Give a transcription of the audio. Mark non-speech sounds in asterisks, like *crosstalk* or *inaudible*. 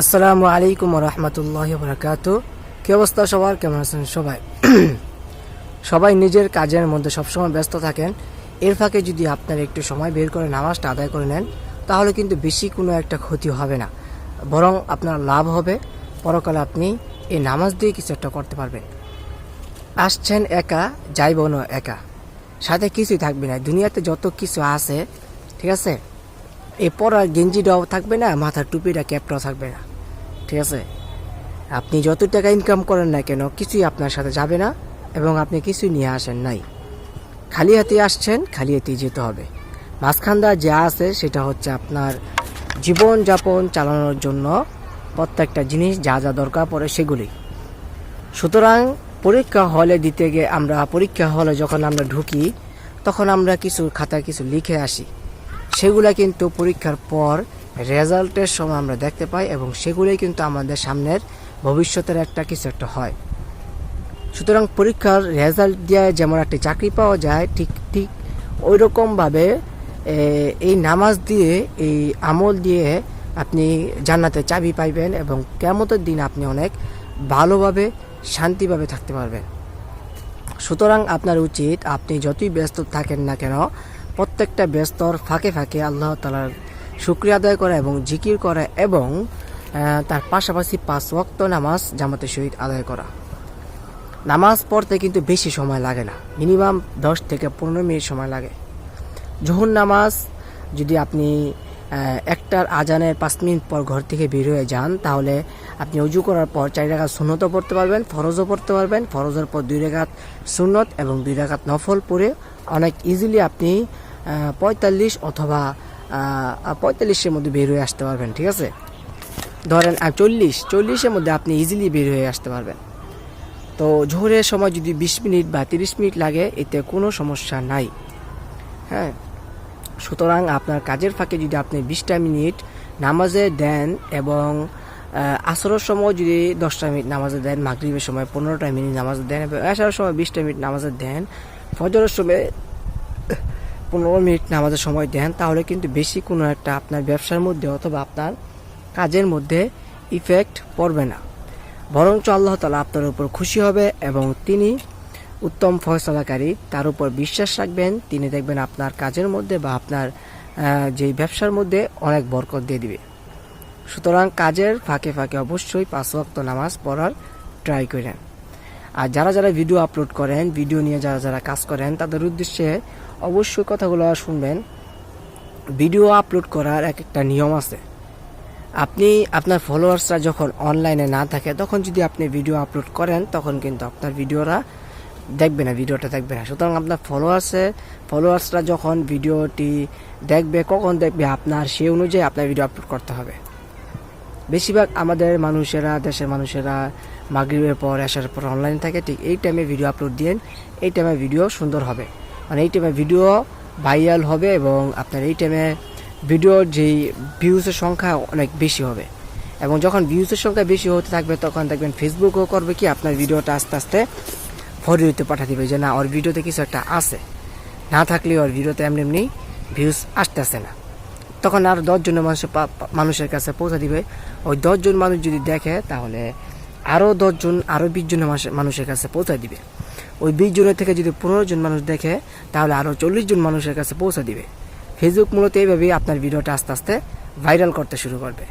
আসসালামু আলাইকুম রহমতুল্লাহ বরকাত। কি অবস্থা সবার? কেমন আছেন সবাই? *clears throat* সবাই নিজের কাজের মধ্যে সবসময় ব্যস্ত থাকেন। এর ফাঁকে যদি আপনার একটু সময় বের করে নামাজটা আদায় করে নেন, তাহলে কিন্তু বেশি কোনো একটা ক্ষতি হবে না। বরং আপনার লাভ হবে। পরকালে আপনি এই নামাজ দিয়ে কিছু একটা করতে পারবেন। আসছেন একা যাইবনও একা। সাথে কিছুই থাকবে না। দুনিয়াতে যত কিছু আছে, ঠিক আছে? এই পরার গেঞ্জিটাও থাকবে না, মাথার টুপিটা ক্যাপটাও থাকবে না। ঠিক আছে? আপনি যত টাকা ইনকাম করেন না কেন, কিছুই আপনার সাথে যাবে না এবং আপনি কিছুই নিয়ে আসেন নাই। খালি হাতে আসছেন, খালি হাতেই যেতে হবে। মাঝখানদা যা আছে, সেটা হচ্ছে আপনার জীবন যাপন চালানোর জন্য প্রত্যেকটা জিনিস যা যা দরকার পড়ে সেগুলি। সুতরাং পরীক্ষা হলে দিতে গিয়ে আমরা, পরীক্ষা হলে যখন আমরা ঢুকি, তখন আমরা কিছু খাতায় কিছু লিখে আসি। সেগুলা কিন্তু পরীক্ষার পর রেজাল্টের সময় আমরা দেখতে পাই এবং সেগুলোই কিন্তু আমাদের সামনের ভবিষ্যতের একটা কিছু একটা হয়। সুতরাং পরীক্ষার রেজাল্ট দিয়ে যেমন একটা চাকরি পাওয়া যায়, ঠিক ঠিক ওই রকমভাবে এই নামাজ দিয়ে, এই আমল দিয়ে আপনি জান্নাতে চাবি পাইবেন এবং কেমতের দিন আপনি অনেক ভালোভাবে, শান্তিভাবে থাকতে পারবেন। সুতরাং আপনার উচিত আপনি যতই ব্যস্ত থাকেন না কেন প্রত্যেকটা ব্যস্তর ফাঁকে ফাঁকে আল্লাহ তালার শুক্রিয়া আদায় করা এবং জিকির করা এবং তার পাশাপাশি পাঁচ ওয়াক্ত নামাজ জামাতের সহিত আদায় করা। নামাজ পড়তে কিন্তু বেশি সময় লাগে না। মিনিমাম দশ থেকে পনেরো মিনিট সময় লাগে। জোহর নামাজ যদি আপনি একটার আজানের পাঁচ মিনিট পর ঘর থেকে বের হয়ে যান, তাহলে আপনি উজু করার পর চার রেখাত সুন্নতও পড়তে পারবেন, ফরজও পড়তে পারবেন। ফরজের পর দুই রেখাত সুন্নত এবং দুই রেখাত নফল পড়ে অনেক ইজিলি আপনি পঁয়তাল্লিশ অথবা পঁয়তাল্লিশের মধ্যে বের হয়ে আসতে পারবেন, ঠিক আছে? ধরেন চল্লিশ, চল্লিশের মধ্যে আপনি ইজিলি বের হয়ে আসতে পারবেন। তো ঝোরের সময় যদি বিশ মিনিট বা তিরিশ মিনিট লাগে, এতে কোনো সমস্যা নাই। হ্যাঁ? সুতরাং আপনার কাজের ফাঁকে যদি আপনি বিশটা মিনিট নামাজে দেন এবং আসরের সময় যদি দশটা মিনিট নামাজে দেন, মাগরিবের সময় পনেরোটা মিনিট নামাজে দেন, এবং এসার সময় বিশটা মিনিট নামাজে দেন, ফজরের সময় পনেরো মিনিট নামাজের সময় দেন, তাহলে কিন্তু বেশি কোনো একটা আপনার ব্যবসার মধ্যে অথবা আপনার কাজের মধ্যে ইফেক্ট পড়বে না। বরঞ্চ আল্লাহ তালা আপনার উপর খুশি হবে এবং তিনি উত্তম ফয়সলাকারী, তার উপর বিশ্বাস রাখবেন, তিনি দেখবেন আপনার কাজের মধ্যে বা আপনার যে ব্যবসার মধ্যে অনেক বরকত দিয়ে দিবে। সুতরাং কাজের ফাঁকে ফাঁকে অবশ্যই পাঁচ ওয়াক্ত নামাজ পড়ার ট্রাই করেন। আর যারা যারা ভিডিও আপলোড করেন ভিডিও নিয়ে যারা যারা কাজ করেন, তাদের উদ্দেশ্যে অবশ্যই কথাগুলো শুনবেন। ভিডিও আপলোড করার এক একটা নিয়ম আছে। আপনি, আপনার ফলোয়ার্সরা যখন অনলাইনে না থাকে, তখন যদি আপনি ভিডিও আপলোড করেন, তখন কিন্তু আপনার ভিডিওরা দেখবে না ভিডিওটা দেখবে না। সুতরাং আপনার ফলোয়ার্সে ফলোয়ার্সরা যখন ভিডিওটি দেখবে, কখন দেখবে? আপনার সেই অনুযায়ী আপনার ভিডিও আপলোড করতে হবে। বেশিরভাগ আমাদের মানুষেরা, দেশের মানুষেরা মাগরিবের পর আসার পর অনলাইন থাকে, ঠিক এই টাইমে ভিডিও আপলোড দিন এই টাইমে ভিডিও সুন্দর হবে। মানে এই টাইমে ভিডিও ভাইরাল হবে এবং আপনার এই টাইমে ভিডিওর যেই ভিউজের সংখ্যা অনেক বেশি হবে। এবং যখন ভিউজের সংখ্যা বেশি হতে থাকবে, তখন দেখবেন ফেসবুকও করবে কি, আপনার ভিডিওটা আস্তে আস্তে ফরিতে পাঠা দিবে যে, না, ওর ভিডিওতে কিছু একটা আছে। না থাকলে ওর ভিডিওতে এমনি এমনি ভিউজ আসতেছে না। তখন আর দশজনের মানুষের মানুষের কাছে পৌঁছে দিবে। ওই দশজন মানুষ যদি দেখে, তাহলে আরও দশজন আরও বিশ জনের মানুষের- কাছে পৌঁছে দিবে। ওই বিশ জনের থেকে যদি পনেরো জন মানুষ দেখে, তাহলে আরও চল্লিশ জন মানুষের কাছে পৌঁছে দিবে। ফেসবুক মূলত এইভাবেই আপনার ভিডিওটা আস্তে আস্তে ভাইরাল করতে শুরু করবে।